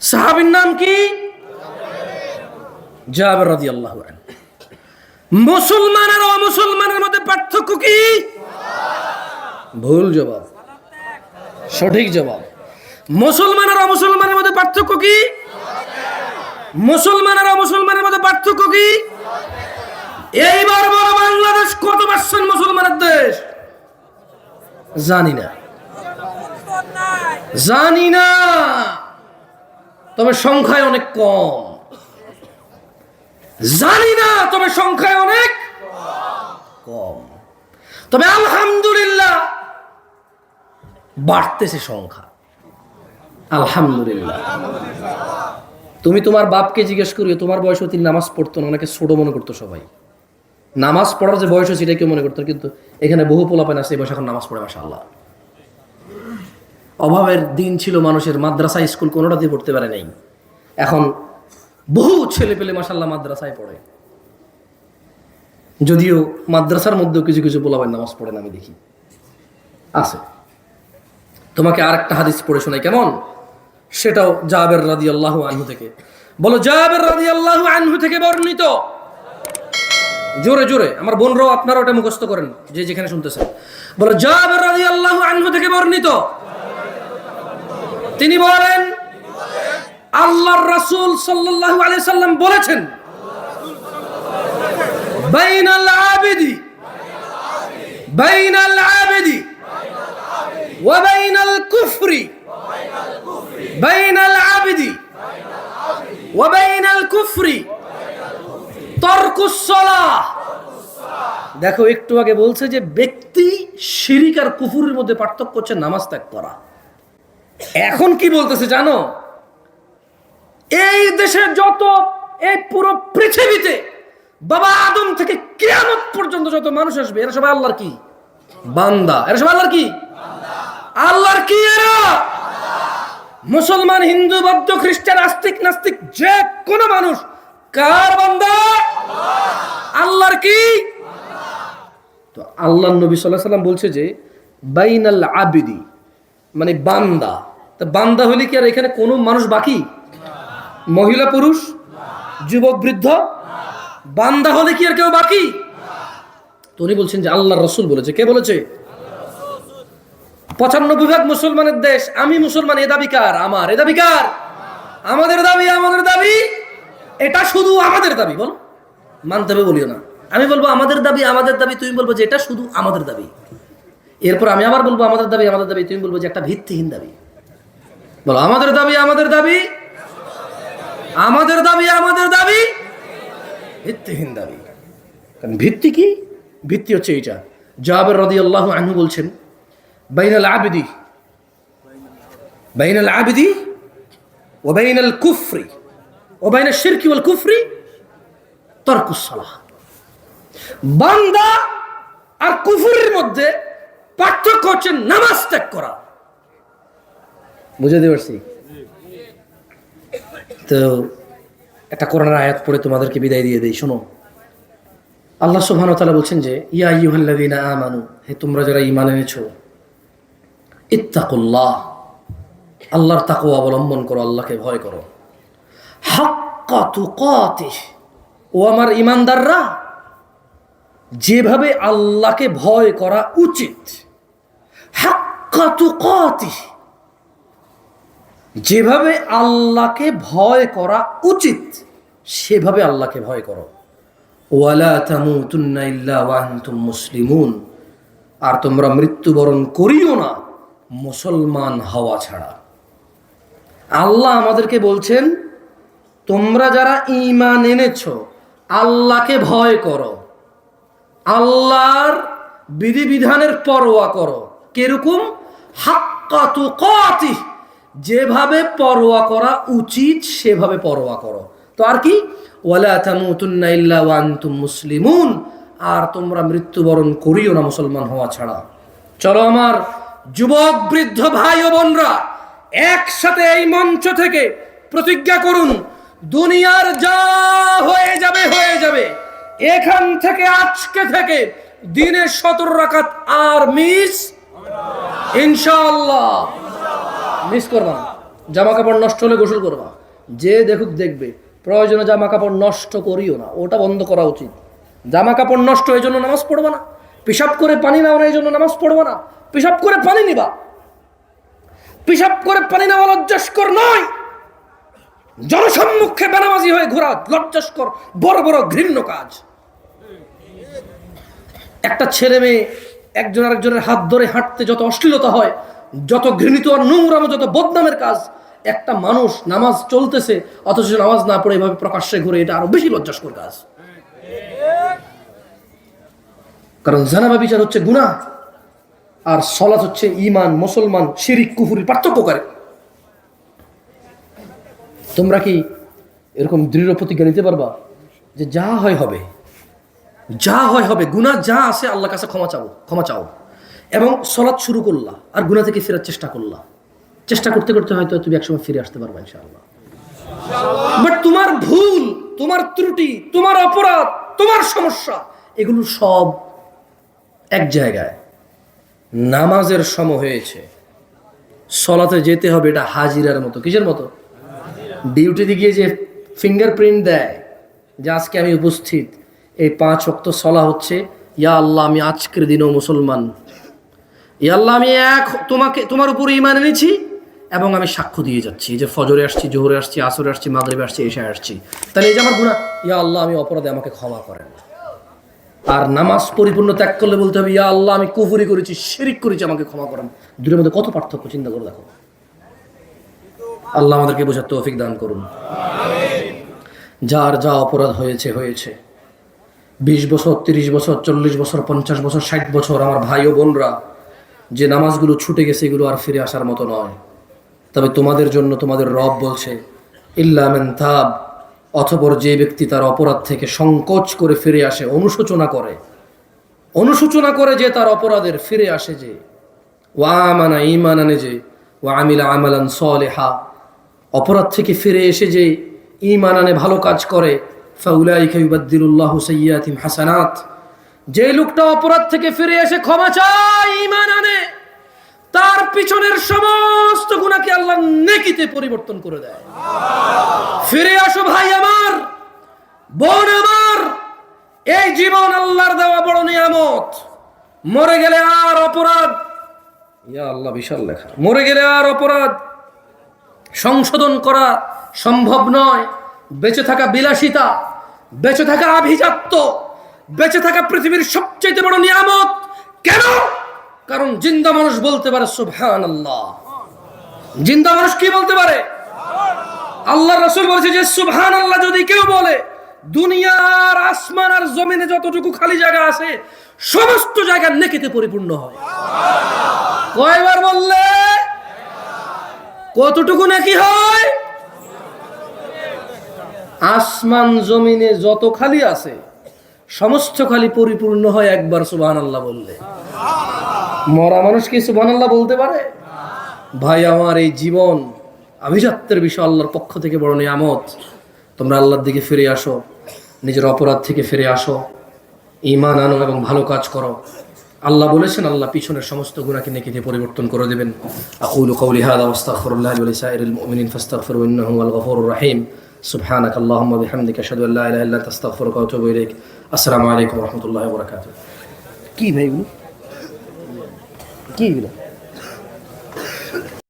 সাহাবীর নাম কি? জাবের রাদিয়াল্লাহু আনহু। মুসলমান আর অমুসলমানের মধ্যে পার্থক্য কি? ভুল জবাব। সঠিক জবাব। মুসলমান আর অমুসলমানের মধ্যে পার্থক্য কি? মুসলমান আর অমুসলমানের মধ্যে পার্থক্য কি? এইবার বড় বাংলাদেশ কত পার্সেন্ট মুসলমানের দেশ? জানি না। জানি না। তবে সংখ্যায় অনেক কম। জানি না, তবে সংখ্যায় অনেক কম। তবে আলহামদুলিল্লাহ, বাড়তেছে সংখ্যা। আলহামদুলিল্লাহ। তুমি তোমার বাপকে জিজ্ঞেস করিও, তোমার বয়সে তিনি নামাজ পড়তো না, অনেকে ছোট মনে করতো সবাই। নামাজ পড়ার যে বয়স সেটা কেউ মনে করতো কিন্তু এখানে বহু পোলাপেন আছে এই বয়সে এখন নামাজ পড়ে মাসা আল্লাহ অভাবের দিন ছিল মানুষের মাদ্রাসা, স্কুল কোনোটাতে পড়তে পারে নাই। এখন বহু ছেলে পেলে মাসাল্লাহ মাদ্রাসায় পড়ে। যদিও মাদ্রাসার মধ্যেও কিছু কিছু পোলাপেন নামাজ পড়ে না, আমি দেখি। আছে। তোমাকে আরেকটা হাদিস পড়ে শোনাই, কেমন? সেটাও জাবের রাদি আল্লাহ আনহু থেকে। বলো, জাবের রাদি আল্লাহ আনহু থেকে বর্ণিত। জোরে জোরে, আমার বোনরাও আপনারা ওটা মুখস্থ করেন, যে যেখানে শুনতেছেন। বলো, জাবের রাদি আল্লাহ আনহু থেকে বর্ণিত। তিনি বলেন, আল্লাহর রাসূল সাল্লাল্লাহু আলাইহি সাল্লাম বলেছেন, বাইনাল আবিদি বাইনাল আবিদি, ওয়া বাইনাল কুফরি, বাইনাল আবিদি, ওয়া বাইনাল কুফরি, তরকুস সালাহ। দেখো, একটু আগে বলছে যে ব্যক্তি শিরিক আর কুফুরের মধ্যে পার্থক্য হচ্ছে নামাজ ত্যাগ করা। এখন কি বলতেছে জানো? এই দেশে যত, এই পুরো পৃথিবীতে বাবা আদম থেকে কিয়ামত পর্যন্ত যত মানুষ আসবে, এরা সবাই আল্লাহর কি? বান্দা। এরা সবাই আল্লাহর কি? আল্লাহর কি এরা? মুসলমান, হিন্দু, বৌদ্ধ, খ্রিস্টান, আস্তিক, নাস্তিক, যে কোনো মানুষ, কার বান্দা? আল্লাহর কি? তো আল্লাহ নবী সাল্লাহ সাল্লাম বলছে যে, বাইনাল আবিদি মানে বান্দা। তা বান্দা হলে কি আর এখানে কোনো মানুষ বাকি? মহিলা, পুরুষ, যুবক, বৃদ্ধ? বান্দা হলে কি আর কেউ বাকি? তো উনি বলছেন যে আল্লাহ রসুল বলেছে। কে বলেছে? পঁচানব্বই ভাগ মুসলমানের দেশ, আমি মুসলমান, এ দাবি কার? আমার। এ দাবি কার? আমাদের দাবি আমাদের দাবি। এটা শুধু আমাদের দাবি, বল। মানতে হবে, বলিও না। আমি বলব, আমাদের দাবি আমাদের দাবি। তুমি বলব যে এটা শুধু আমাদের দাবি। এরপর আমি আবার বলব, আমাদের দাবি আমাদের দাবি। তুমি বলব যে একটা ভিত্তিহীন দাবি। বলো, আমাদের দাবি আমাদের দাবি? আমাদের দাবি আমাদের দাবি? ভিত্তিহীন দাবি। কারণ ভিত্তি কি? ভিত্তি হচ্ছে এইটা। জাবের রদি আল্লাহ আনহু বলছেন, বাইনাল আবিদি বাইনাল আবিদি ও বাইনাল কুফরি ও বাইনাল শিরকি ওয়াল কুফরি, তর্কুস সালাহ। বান্দা আর কুফুরের মধ্যে পার্থক্য হচ্ছে নামাজ ত্যাগ করা। বুঝাতে পারছি? তো একটা করোনার আয়াত পড়ে তোমাদেরকে বিদায় দিয়ে দেই, শোনো। আল্লাহ সুবহানাহু ওয়া তাআলা বলছেন যে, ইয়া আইয়ুহাল্লাযীনা আমানু, হে তোমরা যারা ইমান এনেছো, ইত্তাকুল্লাহ, আল্লাহর তাকওয়া অবলম্বন করো, আল্লাহকে ভয় করো। হাক্কা ও আমার ঈমানদাররা, যেভাবে আল্লাহকে ভয় করা উচিত, হাক্কা যেভাবে আল্লাহকে ভয় করা উচিত, সেভাবে আল্লাহকে ভয় করো। ওয়ালা মুসলিমুন। আর তোমরা মৃত্যুবরণ করিও না, মুসলমান হওয়া ছাড়া। আল্লাহ আমাদেরকে বলছেন, তোমরা যারা ঈমান এনেছো, আল্লাহকে ভয় করো। আল্লাহর বিধিবিধানের পরোয়া করো। কীরকম? হাক্কা তুকাতিহ। যেভাবে পরোয়া করা উচিত, সেভাবে পরোয়া করো। তো আর কি? মুসলিমুন। আর তোমরা মৃত্যুবরণ করিও না মুসলমান হওয়া ছাড়া। চলো আমার যুবক, বৃদ্ধ ভাই ও বোনরা, একসাথে এই মঞ্চ থেকে প্রতিজ্ঞা করুন, দুনিয়ার যা হয়ে যাবে হয়ে যাবে। এখান থেকে, আজকে থেকে দিনে সতেরো রাকাত আর মিস, ইনশাআল্লাহ। মিস করবা জামা কাপড় নষ্ট হলে গোসল করবা। যে দেখুক দেখবে, প্রয়োজনে জামা কাপড় নষ্ট করিও না। ওটা বন্ধ করা উচিত। জামা কাপড় নষ্ট এই জন্য নামাজ পড়বা না। পেশাব করে পানি নাও না, এই জন্য নামাজ পড়বা না। পেশাব করে পানি নিবা। পেশাব করে পানি নেওয়া লজ্জাস্কর নয়। জনসম্মুখে বেনামাজি হয়ে ঘোরা লজ্জাস্কর, বড় বড় ঘৃণ্য কাজ। একটা ছেলে মেয়ে একজন আরেকজনের হাত ধরে হাঁটতে যত অশ্লীলতা হয় যত ঘৃণিত আর নোংরাম যত বদনামের কাজ, একটা মানুষ নামাজ চলতেছে, অথচ নামাজ না পড়ে এভাবে প্রকাশ্যে ঘুরে, এটা আরও বেশি লজ্জাস্কর কাজ। কারণ জানাবা বিচার হচ্ছে গুণা আর সলাৎ হচ্ছে ইমান মুসলমান, শিরিক কুফুরি পার্থক্য করে। তোমরা কি এরকম দৃঢ় প্রতিজ্ঞা নিতে পারবা যে যা হয় হবে, যা হয় হবে, গুনাহ যা আছে আল্লাহ কাছে ক্ষমা চাও ক্ষমা চাও। এবং সলাৎ শুরু করলা আর গুনাহ থেকে ফেরার চেষ্টা করলা। চেষ্টা করতে করতে হয়তো তুমি একসময় ফিরে আসতে পারবা ইনশাআল্লাহ। বাট তোমার ভুল তোমার ত্রুটি তোমার অপরাধ তোমার সমস্যা এগুলো সব এক জায়গায়। নামাজের সম হয়েছে। সলাতে যেতে হবে এটা হাজিরার মতো। কিসের মতো? ডিউটিতে গিয়ে যে ফিঙ্গারপ্রিন্ট দেয় যে আজকে আমি উপস্থিত এই পাঁচ অক্ত সলা হচ্ছে ইয়া আল্লাহ আমি আজকের দিনও মুসলমান। ইয়া আল্লাহ, আমি এক, তোমাকে, তোমার উপরে ইমান এনেছি এবং আমি সাক্ষ্য দিয়ে যাচ্ছি। যে ফজরে আসছি, জোহরে আসছি, আসরে আসছি, মাগরিবে আসছি এসে আসছি। তাহলে এই যে আমার গুণা ইয়া আল্লাহ, আমি অপরাধে আমাকে ক্ষমা করেন। আর নামাজ পরিপূর্ণ ত্যাগ করলে বলতে হবে, ইয়া আল্লাহ, আমি কুফুরি করেছি, শিরিক করেছি, আমাকে ক্ষমা করেন। দুটোর মধ্যে কত পার্থক্য চিন্তা করে দেখো। আল্লাহ আমাদেরকে বোঝার তৌফিক দান করুন। যার যা অপরাধ হয়েছে হয়েছে। বিশ বছর, তিরিশ বছর, চল্লিশ বছর, পঞ্চাশ বছর, ষাট বছর, আমার ভাই ও বোনরা যে নামাজগুলো ছুটে গেছে এগুলো আর ফিরে আসার মতো নয়। তবে তোমাদের জন্য তোমাদের রব বলছে ইল্লামেন থাব অথবর যে ব্যক্তি তার অপরাধ থেকে সংকোচ করে ফিরে আসে, অনুশোচনা করে। অনুশোচনা করে যে তার অপরাধের ফিরে আসে যে। ওয়ামানা ইমান আনে যে, ওয়া আমিলা আমালান সলেহা। অপরাধ থেকে ফিরে এসে যে ইমান আনে ভালো কাজ করে, ফাউলাইকা ইউবাদ্দিলুল্লাহু সাইয়্যাতিম হাসানাত। যে লোকটা অপরাধ থেকে ফিরে এসে ক্ষমা চায় ইমান আনে, তার পিছনের সমস্ত গুণাকে আল্লাহ নেকিতে পরিবর্তন করে দেয়। ফিরে আসো ভাই আমার, বোন আমার, এই জীবন আল্লাহর দেওয়া বড় নিয়ামত। মরে গেলে আর অপরাধ, ইয়া আল্লাহ বিশাল লেখা। মরে গেলে আর অপরাধ, সংশোধন করা সম্ভব নয়। বেঁচে থাকা বিলাসিতা, বেঁচে থাকা আভিজাত্য বেঁচে থাকা পৃথিবীর সবচেয়ে বড় নিয়ামত। কেন? কারণ জিন্দা মানুষ বলতে পারে সুবহান আল্লাহ জিন্দা মানুষ কি বলতে পারে? আল্লাহ রসুল বলছে যে সুবহান আল্লাহ যদি কেউ বলে, দুনিয়ার আসমান আর জমিনে যতটুকু খালি জায়গা আছে, সমস্ত জায়গা নেকিতে পরিপূর্ণ হয়। কয়বার বললে, কতটুকু নাকি হয়? আসমান, জমিনে যত খালি আছে সমস্ত খালি পরিপূর্ণ হয় একবার সুবাহ আল্লাহ বললে। মরা মানুষ কি সুবাহ আল্লাহ বলতে পারে? ভাই, আমার এই জীবন আভিজাত্যের বিষয় আল্লাহর পক্ষ থেকে বড় নিয়ামত। তোমরা আল্লাহর দিকে ফিরে আসো, নিজের অপরাধ থেকে ফিরে আসো ইমান আনো এবং ভালো কাজ করো। আল্লাহ বলেছেন, আল্লাহ পিছনের সমস্ত গুণাকে নেকিতে পরিবর্তন করে দেবেন। আকুলু কওলি হাদা ওয়াস্তাগফিরুল্লাহ ওয়া লিসাইরিল মুমিনিন ফাস্তাগফিরু ইন্নাহু হুয়াল গফুরুর রহিম। আল্লাহুম্মা বিহামদিকা আশহাদু আল্লা ইলাহা ইল্লা আনতা, আস্তাগফিরুকা ওয়া আতুবু ইলাইক। আসসালামু আলাইকুম ওয়া রাহমাতুল্লাহি ওয়া বারাকাতুহু। কি ভাই? এগুলো কি এগুলো?